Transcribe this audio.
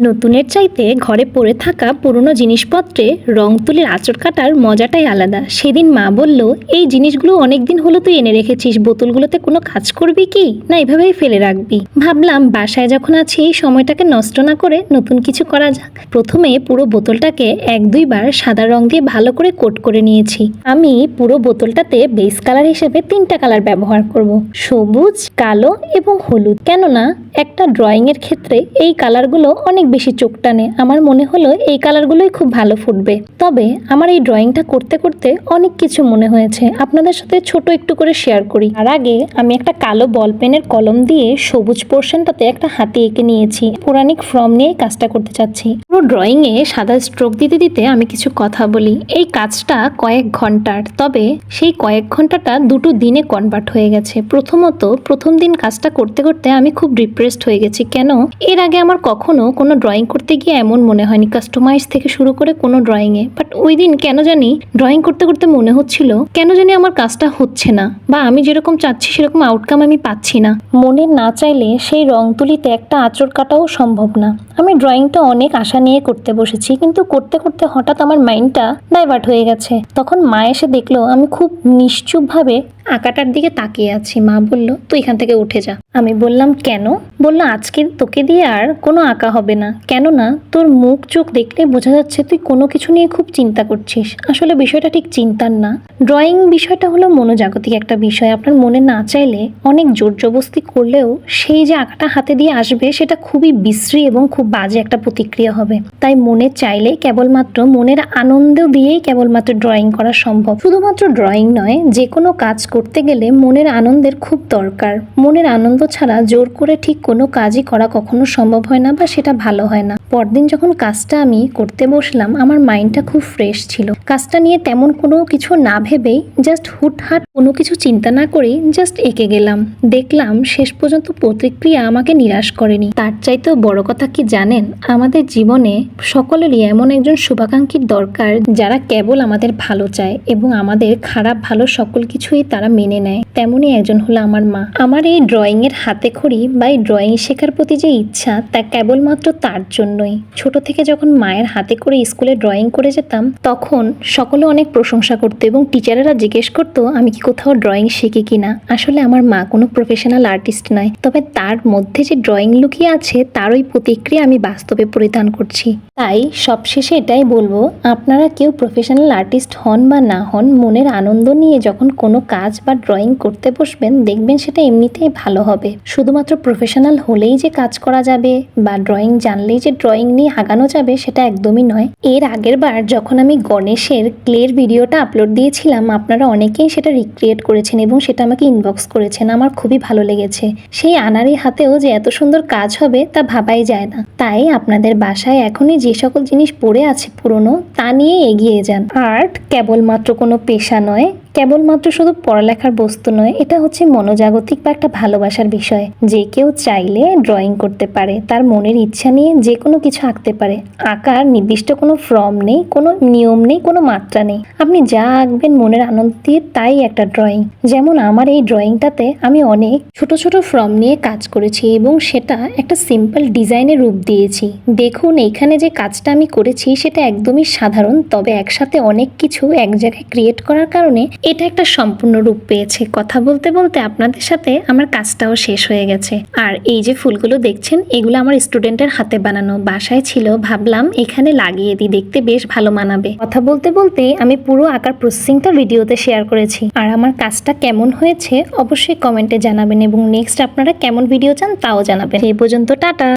নতুনের চাইতে ঘরে পড়ে থাকা পুরনো জিনিসপত্রে রং তুলির আঁচড় কাটার মজাটাই আলাদা। সেদিন মা বলল, এই জিনিসগুলো অনেক দিন হলো তুই এনে রেখেছিস, বোতলগুলোতে কোনো কাজ করবি কি? না, এভাবেই ফেলে রাখবি। ভাবলাম, বাসায় যখন আছি, এই সময়টাকে নষ্ট না করে নতুন কিছু করা যাক। প্রথমে পুরো বোতলটাকে এক দুইবার সাদা রং দিয়ে ভালো করে কোট করে নিয়েছি। আমি পুরো বোতলটাতে বেস কালার হিসেবে তিনটা কালার ব্যবহার করব। সবুজ, কালো এবং হলুদ। কেননা, একটা ড্রয়িং এর ক্ষেত্রে এই কালারগুলো অনেক বেশি চোখ টানে। আমার মনে হলো এই কালারগুলোই খুব ভালো ফুটবে। তবে আমার এই ড্রয়িংটা করতে করতে অনেক কিছু মনে হয়েছে। আপনাদের সাথে ছোট একটু করে শেয়ার করি। আর আগে আমি একটা কালো বল পেনের কলম দিয়ে সবুজ পোর্শনটাতে একটা হাতি এঁকে নিয়েছি। পৌরাণিক ফর্ম নিয়ে কাজটা করতে চাচ্ছি। পুরো ড্রয়িং এ সাদা স্ট্রোক দিতে দিতে আমি কিছু কথা বলি। এই কাজটা কয়েক ঘণ্টার। তবে সেই কয়েক ঘন্টাটা দুটো দিনে কনভার্ট হয়ে গেছে। প্রথমত প্রথম দিন কাজটা করতে করতে আমি খুব ডিপ্রেসড হয়ে গেছি। কেন? এর আগে আমার কখনো কোনো ড্রয়িং করতে গিয়ে এমন মনে হয়নি কাস্টমাইজ থেকে শুরু করে কোনো ড্রয়িংয়ে বাট ওই দিন কেন জানি ড্রয়িং করতে করতে মনে হচ্ছিল, কেন জানি আমার কাজটা হচ্ছে না বা আমি যেরকম চাচ্ছি সেরকম আউটকাম আমি পাচ্ছি না। মনে না চাইলে সেই রং তুলিতে একটা আঁচড় কাটাও সম্ভব না। আমি ড্রয়িংটা অনেক আশা নিয়ে করতে বসেছি, কিন্তু করতে করতে হঠাৎ আমার মাইন্ডটা ডাইভার্ট হয়ে গেছে। তখন মা এসে দেখল আমি খুব নিশ্চুপভাবে আঁকাটার দিকে তাকিয়ে আছি, মা বলল, তুই এখান থেকে উঠে যা। আমি বললাম, কেন? বলল আজকে তোকে দিয়ে আর কোনো আঁকা হবে না। কেননা, তোর মুখ চোখ দেখলে বোঝা যাচ্ছে তুই কোনো কিছু নিয়ে খুব চিন্তা করছিস। আসলে বিষয়টা ঠিক চিন্তার না। ড্রয়িং বিষয়টা হলো মনোজাগতিক একটা বিষয়। আপনার মনে না চাইলে অনেক জোর জবস্তি করলেও সেই যে আঁকাটা হাতে দিয়ে আসবে, সেটা খুবই বিশ্রী এবং খুব বাজে একটা প্রতিক্রিয়া হবে। তাই মনে চাইলে কেবলমাত্র মনের আনন্দ দিয়েই কেবলমাত্র ড্রয়িং করা সম্ভব। শুধুমাত্র ড্রয়িং নয়, যে কোনো কাজ করতে গেলে মনের আনন্দের খুব দরকার। মনের আনন্দ ছাড়া জোর করে ঠিক কোনো কাজই করা কখনো সম্ভব হয় না বা সেটা ভালো হয় না। পরদিন যখন কাজটা আমি করতে বসলাম, আমার মাইন্ডটা খুব ফ্রেশ ছিল। কাজটা নিয়ে তেমন কোনো কিছু না ভেবেই জাস্ট হুটহাট কোনো কিছু চিন্তা না করেই জাস্ট এঁকে গেলাম। দেখলাম শেষ পর্যন্ত প্রতিক্রিয়া আমাকে নিরাশ করেনি। তার চাইতেও বড় কথা কি জানেন? আমাদের জীবনে সকলেরই এমন একজন শুভাকাঙ্ক্ষীর দরকার যারা কেবল আমাদের ভালো চায় এবং আমাদের খারাপ ভালো সকল কিছুই তারা মেনে নেয়। তেমনই একজন হলো আমার মা। আমার এই ড্রয়িংয়ের হাতে খড়ি বা এই ড্রয়িং শেখার প্রতি যে ইচ্ছা তা কেবলমাত্র তার জন্যই। ছোট থেকে যখন মায়ের হাতে করে স্কুলে ড্রয়িং করে যেতাম, তখন সকলে অনেক প্রশংসা করতো এবং টিচারেরা জিজ্ঞেস করতো, আমি কি কোথাও ড্রয়িং শিখি কিনা? আসলে আমার মা কোনো প্রফেশনাল আর্টিস্ট নয়, তবে তার মধ্যে যে ড্রয়িং লুকিয়ে আছে, তার ওই প্রতিক্রিয়া আমি বাস্তবে পরিধান করছি। তাই সবশেষে এটাই বলব, আপনারা কেউ প্রফেশনাল আর্টিস্ট হন বা না হন, মনের আনন্দ নিয়ে যখন কোনো কাজ বা ড্রয়িং করতে বসবেন, দেখবেন সেটা এমনিতেই ভালো হবে। শুধুমাত্র প্রফেশনাল হলেই যে কাজ করা যাবে বা ড্রয়িং জানলেই যে ড্রয়িং নিয়ে আগানো যাবে সেটা একদমই নয়। এর আগের বার যখন আমি গণেশের ক্লের ভিডিওটা আপলোড দিয়েছিলাম, আপনারা অনেকেই সেটা রিক্রিয়েট করেছেন এবং সেটা আমাকে ইনবক্স করেছেন। আমার খুবই ভালো লেগেছে। সেই আনারি হাতেও যে এত সুন্দর কাজ হবে তা ভাবাই যায় না। তাই আপনাদের বাসায় এখনই যে সকল জিনিস পড়ে আছে পুরনো, তা নিয়ে এগিয়ে যান। আর্ট কেবলমাত্র কোনো পেশা নয় কেবলমাত্র শুধু পড়ালেখার বস্তু নয়, এটা হচ্ছে মনোজাগতিক বা একটা ভালোবাসার বিষয়। যে কেউ চাইলে ড্রয়িং করতে পারে, তার মনের ইচ্ছা নিয়ে যে কোনো কিছু আঁকতে পারে। আঁকার নির্দিষ্ট কোনো ফর্ম নেই, কোনো নিয়ম নেই, কোনো মাত্রা নেই। আপনি যা আঁকবেন মনের আনন্দ দিয়ে তাই একটা ড্রয়িং যেমন আমার এই ড্রয়িংটাতে আমি অনেক ছোট ছোট ফর্ম নিয়ে কাজ করেছি এবং সেটা একটা সিম্পল ডিজাইনের রূপ দিয়েছি। দেখুন, এইখানে যে কাজটা আমি করেছি সেটা একদমই সাধারণ, তবে একসাথে অনেক কিছু এক জায়গায় ক্রিয়েট করার কারণে এটা একটা সম্পূর্ণ রূপ পেয়েছে। কথা বলতে বলতে আপনাদের সাথে আমার কাজটাও শেষ হয়ে গেছে। আর এই যে ফুলগুলো দেখছেন, এগুলো আমার স্টুডেন্টের হাতে বানানো। বাসায় ছিল, ভাবলাম এখানে লাগিয়ে দিই, দেখতে বেশ ভালো মানাবে। কথা বলতে বলতে আমি পুরো আঁকার প্রসেসিংটা ভিডিওতে শেয়ার করেছি। আর আমার কাজটা কেমন হয়েছে, অবশ্যই কমেন্টে জানাবেন। এবং নেক্সট আপনারা কেমন ভিডিও চান, তাও জানাবেন। এই পর্যন্ত টাটা!